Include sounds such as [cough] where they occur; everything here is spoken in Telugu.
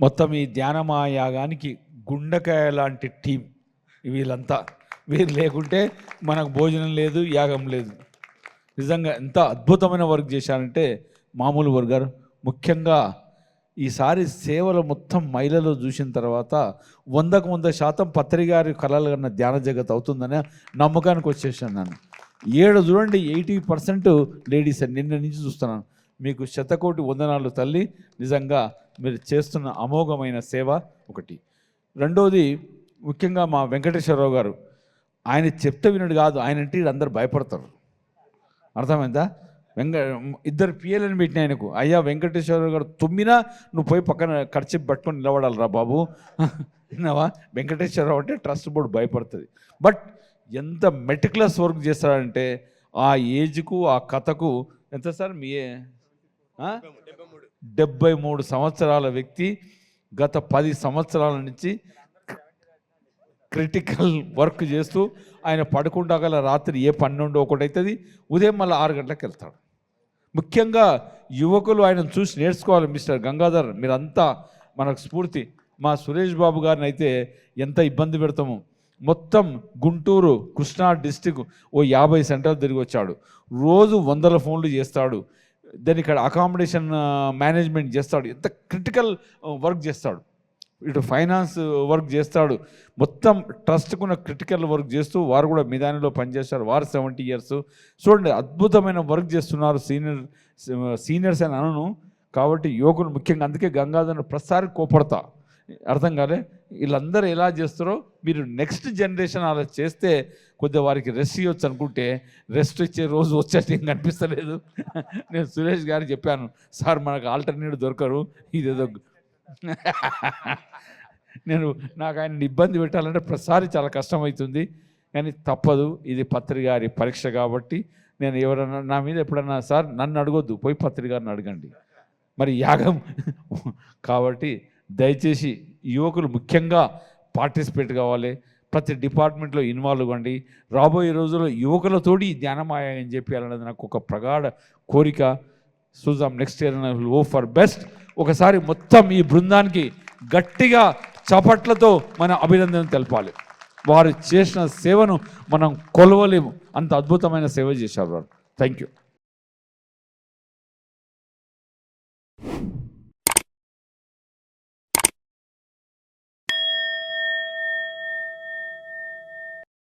మొత్తం ఈ ధ్యానమాయాగానికి గుండెకాయ లాంటి టీం వీళ్ళంతా. వీరు లేకుంటే మనకు భోజనం లేదు యాగం లేదు. నిజంగా ఎంత అద్భుతమైన వర్క్ చేశారంటే మామూలు వర్క్ గారు. ముఖ్యంగా ఈసారి సేవలు మొత్తం మహిళలు చూసిన తర్వాత వందకు వంద శాతం పత్రికారి కళలు కన్నా ధ్యాన జగత్ అవుతుందనే నమ్మకానికి వచ్చేసాను నేను. ఏడు చూడండి ఎయిటీ పర్సెంట్ లేడీస్ నిన్న నుంచి చూస్తున్నాను. మీకు శతకోటి వందనాలు తల్లి. నిజంగా మీరు చేస్తున్న అమోఘమైన సేవ ఒకటి. రెండోది ముఖ్యంగా మా వెంకటేశ్వరరావు గారు ఆయన చెప్తే వినడు కాదు ఆయన అంటే అందరు భయపడతారు. అర్థమైందా? వెంక ఇద్దరు పిఎల్ని పెట్టిన ఆయనకు అయ్యా వెంకటేశ్వర గారు తుమ్మినా నువ్వు పోయి పక్కన ఖర్చు పట్టుకొని నిలబడాలిరా బాబు. విన్నావా? వెంకటేశ్వరరావు అంటే ట్రస్ట్ బోర్డు భయపడుతుంది. బట్ ఎంత మెటిక్యులస్ వర్క్ చేస్తారంటే ఆ ఏజ్కు ఆ కథకు ఎంత సార్ మీ డెబ్బై మూడు. సంవత్సరాల వ్యక్తి గత పది సంవత్సరాల నుంచి క్రిటికల్ వర్క్ చేస్తూ ఆయన పడుకుంటా గల రాత్రి ఏ పన్నెండు ఒకటి అవుతుంది ఉదయం మళ్ళీ ఆరు గంటలకు వెళ్తాడు ముఖ్యంగా యువకులు ఆయన చూసి నేర్చుకోవాలి మిస్టర్ గంగాధర్ మీరంతా మనకు స్ఫూర్తి. మా సురేష్ బాబు గారిని అయితే ఎంత ఇబ్బంది పెడతాము. మొత్తం గుంటూరు కృష్ణా డిస్టిక్ ఓ యాభై సెంటర్లు తిరిగి వచ్చాడు రోజు వందల ఫోన్లు చేస్తాడు. దెన్ ఇక్కడ అకామిడేషన్ మేనేజ్మెంట్ uh, చేస్తాడు. ఎంత క్రిటికల్ వర్క్ uh, చేస్తాడు. ఇటు ఫైనాన్స్ వర్క్ చేస్తాడు. మొత్తం ట్రస్ట్కున్న క్రిటికల్ వర్క్ చేస్తూ వారు కూడా మిదానిలో పనిచేస్తారు. వారు సెవెంటీ ఇయర్స్ చూడండి అద్భుతమైన వర్క్ చేస్తున్నారు సీనియర్ సీనియర్స్ uh, అని అనను. కాబట్టి యువకులు ముఖ్యంగా అందుకే గంగాధర్ ప్రతిసారి కోపడతా. అర్థం కాలే? వీళ్ళందరూ ఎలా చేస్తారో మీరు నెక్స్ట్ జనరేషన్ అలా చేస్తే కొద్దిగా వారికి రెస్ట్ ఇవ్వచ్చు అనుకుంటే రెస్ట్ ఇచ్చే రోజు వచ్చేట్టు ఏం కనిపిస్తలేదు. నేను సురేష్ గారు చెప్పాను సార్ మనకు ఆల్టర్నేటివ్ దొరకరు ఇదేదో నేను నాకు ఆయన ఇబ్బంది పెట్టాలంటే ప్రతిసారి చాలా కష్టమవుతుంది. కానీ తప్పదు ఇది పత్రికారి పరీక్ష కాబట్టి నేను ఎవరన్నా నా మీద ఎప్పుడన్నా సార్ నన్ను అడగొద్దు పోయి పత్రికారిని అడగండి. మరి యాగం [laughs] కాబట్టి దయచేసి యువకులు ముఖ్యంగా పార్టిసిపేట్ కావాలి ప్రతి డిపార్ట్మెంట్లో ఇన్వాల్వ్ అవ్వండి. రాబోయే రోజుల్లో యువకులతోటి ధ్యానమాయ అని చెప్పాలన్నది నాకు ఒక ప్రగాఢ కోరిక. చూద్దాం నెక్స్ట్ ఇయర్ ఓ ఫర్ బెస్ట్. ఒకసారి మొత్తం ఈ బృందానికి గట్టిగా చపట్లతో మన అభినందన తెలపాలి. వారు చేసిన సేవను మనం కొలవలేము. అంత అద్భుతమైన సేవ చేశారు వారు. Thank you